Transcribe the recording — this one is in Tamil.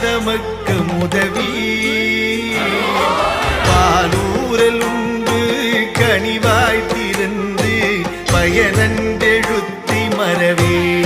ஆதமக்கு முதவி. பாலூரல் உண்டு கனிவாய் திறந்து பயனன்றெழுத்தி மறவே.